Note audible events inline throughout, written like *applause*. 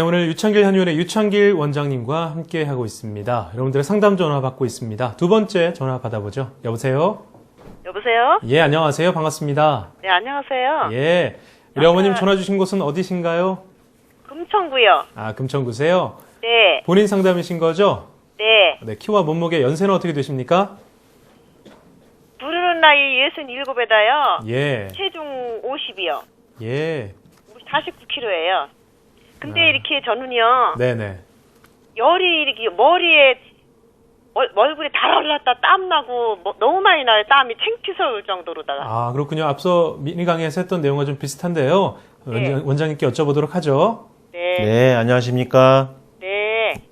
네, 오늘 유창길 한의원의 유창길 원장님과 함께 하고 있습니다. 여러분들의 상담 전화 받고 있습니다. 두 번째 전화 받아보죠. 여보세요? 여보세요? 예, 안녕하세요. 반갑습니다. 네, 안녕하세요. 예. 우리 어머님 전화 주신 곳은 어디신가요? 금천구요. 아, 금천구세요. 네, 본인 상담이신 거죠? 네. 네, 키와 몸무게 연세는 어떻게 되십니까? 부르는 나이 67에다요. 예. 체중 50이요. 예. 49kg예요. 근데 아. 이렇게 저는요, 네네. 열이 이렇게 머리에, 얼, 얼굴에 달아올랐다 땀나고, 뭐, 너무 많이 나요. 땀이 창피스러울 정도로다가. 아, 그렇군요. 앞서 미니 강의에서 했던 내용과 좀 비슷한데요. 네. 원장, 원장님께 여쭤보도록 하죠. 네, 네. 네, 안녕하십니까?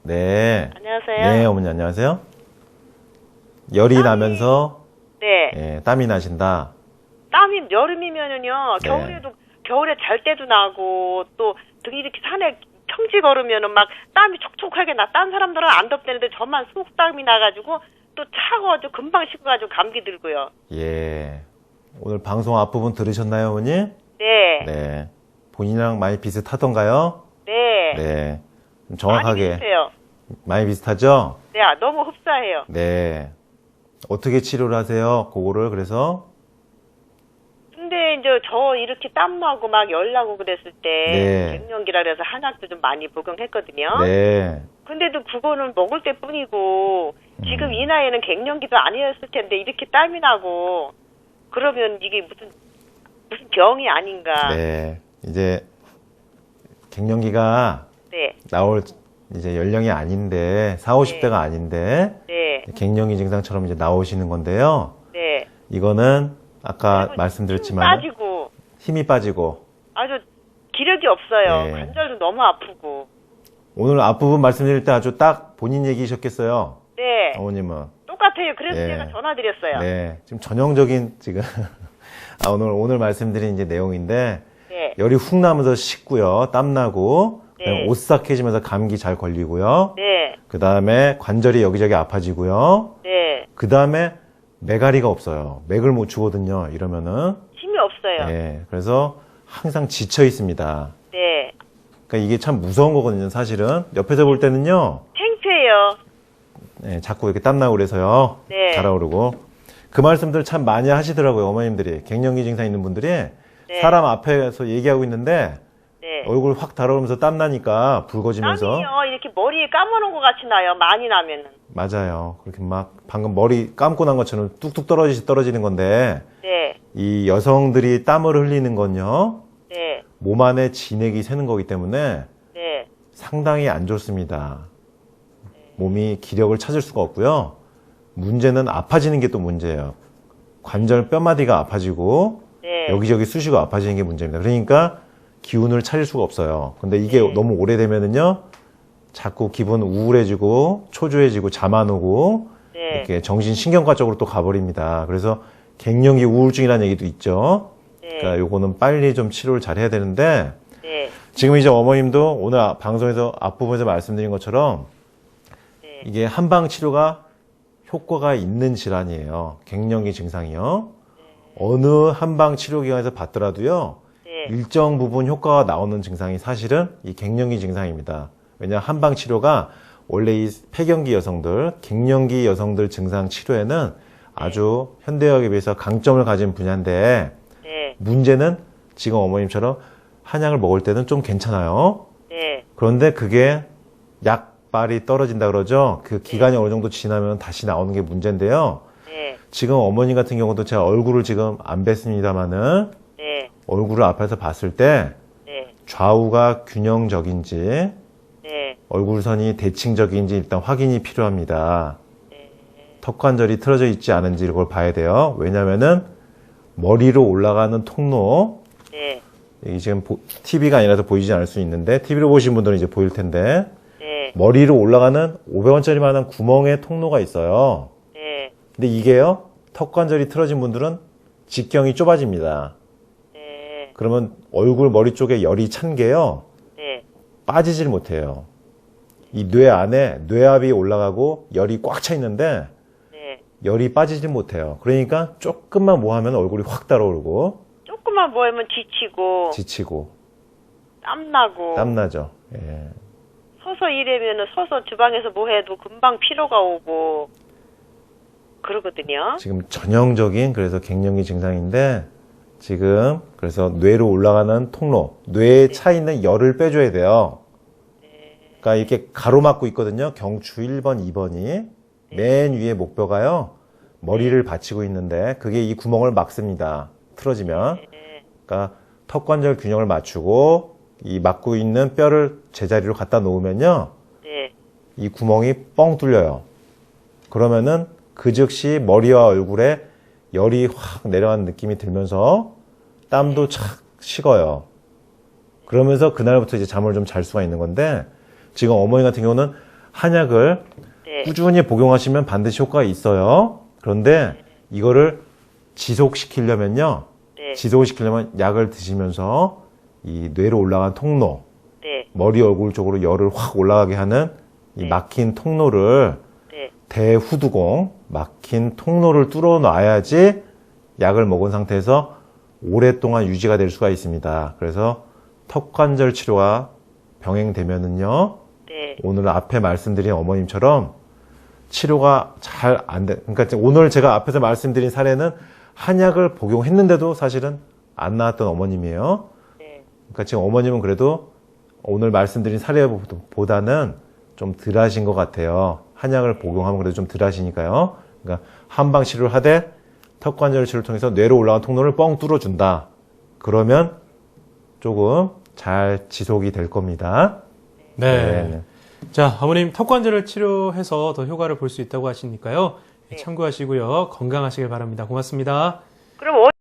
네. 안녕하세요. 네, 어머니 안녕하세요. 열이 땀이- 나면서 네. 예, 땀이 나신다. 땀이 여름이면은요, 네. 겨울에도, 겨울에 잘 때도 나고, 또, 등이 이렇게 산에 평지 걸으면은 막 땀이 촉촉하게 나. 딴 사람들은 안 덥대는데 저만 속땀이 나가지고, 또 차가워가지고 금방 식어가지고 감기 들고요. 예. 오늘 방송 앞부분 들으셨나요, 어머니? 네. 네. 네. 본인이랑 많이 비슷하던가요? 네. 좀 많이 정확하게 비슷해요. 많이 비슷하죠? 네, 아, 너무 흡사해요. 네. 어떻게 치료를 하세요? 그거를 그래서 저 이렇게 땀나고 막 열나고 그랬을 때, 네. 갱년기라 그래서 한약도 좀 많이 복용했거든요. 네. 근데도 그거는 먹을 때 뿐이고 음. 지금 이 나이에는 갱년기도 아니었을 텐데 이렇게 땀이 나고 그러면 이게 무슨 무슨 병이 아닌가. 네. 이제 갱년기가 네. 나올 이제 연령이 아닌데 4, 50대가 아닌데 네. 갱년기 증상처럼 이제 나오시는 건데요. 네. 이거는 아까 말씀드렸지만 빠지고 힘이 빠지고 아주 기력이 없어요. 네. 관절도 너무 아프고. 오늘 앞부분 말씀드릴 때 아주 딱 본인 얘기셨겠어요. 네. 어머님은. 똑같아요. 그래서 네. 제가 전화드렸어요. 네. 지금 전형적인 지금 *laughs* 아, 오늘 오늘 말씀드린 이제 내용인데 네. 열이 훅 나면서 식고요. 땀 나고 네. 오싹해지면서 감기 잘 걸리고요. 네. 그다음에 관절이 여기저기 아파지고요. 네. 그다음에 메가리가 없어요. 맥을 못 주거든요. 이러면은 힘이 없어요. 네. 예. 그래서 항상 지쳐 있습니다. 네. 그러니까 이게 참 무서운 거거든요, 사실은. 옆에서 볼 때는요, 창피해요. 예, 자꾸 이렇게 땀나고 그래서요. 네. 달아오르고. 그 말씀들 참 많이 하시더라고요, 어머님들이. 갱년기 증상 있는 분들이. 네. 사람 앞에서 얘기하고 있는데, 네. 얼굴 확 달아오르면서 땀 나니까 붉어지면서. 땀이요. 이렇게 머리에 감아놓은 것 같이 나요. 많이 나면은. 맞아요. 그렇게 막 방금 머리 감고 난 것처럼 뚝뚝 떨어지, 떨어지는 건데, 네. 이 여성들이 땀을 흘리는 건요, 네. 몸 안에 진액이 새는 거기 때문에 네. 상당히 안 좋습니다. 몸이 기력을 찾을 수가 없고요. 문제는 아파지는 게 또 문제예요. 관절 뼈마디가 아파지고 네. 여기저기 쑤시고 아파지는 게 문제입니다. 그러니까 기운을 차릴 수가 없어요. 근데 이게 네. 너무 오래되면은요, 자꾸 기분 우울해지고 초조해지고 잠 안 오고 네. 이렇게 정신 신경과 쪽으로 또 가버립니다. 그래서 갱년기 우울증이라는 얘기도 있죠. 네. 그러니까 요거는 빨리 좀 치료를 잘 해야 되는데 네. 지금 이제 어머님도 오늘 아- 방송에서 앞부분에서 말씀드린 것처럼 네. 이게 한방 치료가 효과가 있는 질환이에요. 갱년기 증상이요. 어느 한방 치료 기관에서 받더라도요. 네. 일정 부분 효과가 나오는 증상이 사실은 이 갱년기 증상입니다. 왜냐 한방 치료가 원래 이 폐경기 여성들, 갱년기 여성들 증상 치료에는 아주 현대의학에 비해서 강점을 가진 분야인데 네. 문제는 지금 어머님처럼 한약을 먹을 때는 좀 괜찮아요. 네. 그런데 그게 약발이 떨어진다 그러죠. 그 기간이 어느 정도 지나면 다시 나오는 게 문제인데요. 네. 지금 어머니 같은 경우도 제가 얼굴을 지금 안 뵀습니다만은 네. 얼굴을 앞에서 봤을 때 네. 좌우가 균형적인지 네. 얼굴선이 대칭적인지 일단 확인이 필요합니다. 턱관절이 틀어져 있지 않은지 이걸 봐야 돼요. 왜냐면은 머리로 올라가는 통로 네. 이게 지금 TV가 아니라서 보이지 않을 수 있는데 TV로 보신 분들은 이제 보일 텐데 네. 머리로 올라가는 500원짜리만한 구멍에 통로가 있어요. 네. 근데 이게요 턱관절이 틀어진 분들은 직경이 좁아집니다. 네. 그러면 얼굴 머리 쪽에 열이 찬 게요 네. 빠지질 못해요. 이 뇌 안에 뇌압이 올라가고 열이 꽉 차 있는데 네. 열이 빠지질 못해요. 그러니까 조금만 뭐 하면 얼굴이 확 달아오르고 조금만 모이면 지치고 지치고 땀 나고 땀 나죠. 예. 서서 일하면은 서서 주방에서 뭐 해도 금방 피로가 오고 그러거든요. 지금 전형적인 그래서 갱년기 증상인데 지금 그래서 뇌로 올라가는 통로, 뇌에 차 있는 열을 빼줘야 돼요. 그러니까 이렇게 가로막고 있거든요. 경추 1번, 2번이 맨 위에 목뼈가요. 머리를 받치고 있는데 그게 이 구멍을 막습니다. 틀어지면. 그러니까 턱관절 균형을 맞추고 이 막고 있는 뼈를 제자리로 갖다 놓으면요. 네, 이 구멍이 뻥 뚫려요. 그러면은 그 즉시 머리와 얼굴에 열이 확 내려가는 느낌이 들면서 땀도 착 식어요. 그러면서 그날부터 이제 잠을 좀 잘 수가 있는 건데 지금 어머니 같은 경우는 한약을 네, 꾸준히 복용하시면 반드시 효과가 있어요. 그런데 이거를 지속시키려면요. 네, 지속을 시키려면 약을 드시면서 이 뇌로 올라간 통로, 네, 머리 얼굴 쪽으로 열을 확 올라가게 하는 이 네. 막힌 통로를 네, 대후두공 막힌 통로를 뚫어 놔야지 약을 먹은 상태에서 오랫동안 유지가 될 수가 있습니다. 그래서 턱관절 치료가 병행되면은요. 네, 오늘 앞에 말씀드린 어머님처럼 치료가 잘 안 돼. 그러니까 지금 오늘 제가 앞에서 말씀드린 사례는 한약을 복용했는데도 사실은 안 나왔던 어머님이에요. 네. 그러니까 지금 어머님은 그래도 오늘 말씀드린 사례보다는 좀 덜 하신 것 같아요. 한약을 복용하면 그래도 좀 덜 하시니까요. 그러니까 한방 치료를 하되 턱관절 치료를 통해서 뇌로 올라간 통로를 뻥 뚫어준다. 그러면 조금 잘 지속이 될 겁니다. 네. 자, 어머님 턱 관절을 치료해서 더 효과를 볼 수 있다고 하시니까요. 네. 참고하시고요. 건강하시길 바랍니다. 고맙습니다.